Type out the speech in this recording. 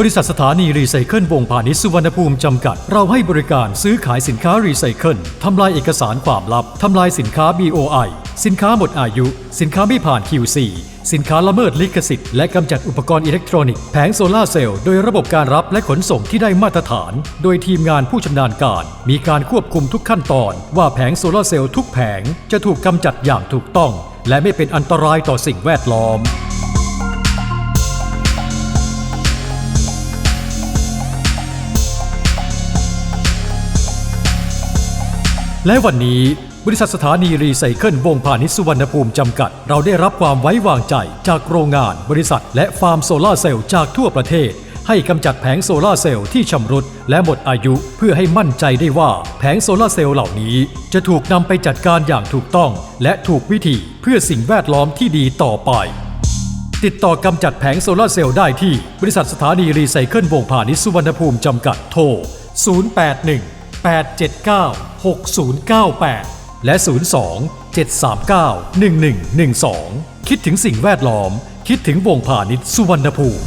บริษัทสถานีรีไซเคิลวงพาณิชย์สุวรรณภูมิจำกัด เราให้บริการซื้อขายสินค้ารีไซเคิลทำลายเอกสารความลับ ทำลายสินค้า BOI สินค้าหมดอายุ สินค้าไม่ผ่าน QC สินค้าละเมิดลิขสิทธิ์และกำจัดอุปกรณ์อิเล็กทรอนิกส์แผงโซลาเซลล์โดยระบบการรับและขนส่งที่ได้มาตรฐาน โดยทีมงานผู้ชำนาญการ มีการควบคุมทุกขั้นตอน ว่าแผงโซลาเซลล์ทุกแผงจะถูกกำจัดอย่างถูกต้อง และไม่เป็นอันตรายต่อสิ่งแวดล้อม และวันนี้บริษัทสถานีรีไซเคิลวงพาณิชย์สุวรรณภูมิจำกัด เราได้รับความไว้วางใจจากโรงงาน บริษัท และฟาร์มโซลาเซลล์จากทั่วประเทศ ให้กำจัดแผงโซลาเซลล์ที่ชำรุด และหมดอายุเพื่อให้มั่นใจได้ว่าแผงโซลาเซลล์เหล่านี้ จะถูกนำไปจัดการอย่างถูกต้อง และถูกวิธีเพื่อสิ่งแวดล้อมที่ดีต่อไป ติดต่อกำจัดแผงโซลาเซลล์ได้ที่ บริษัทสถานีรีไซเคิลวงพาณิชย์สุวรรณภูมิจำกัดโทร 081 08796098 และ 02 739 1112 คิดถึงสิ่งแวดล้อม คิดถึงวงพาณิชย์สุวรรณภูมิ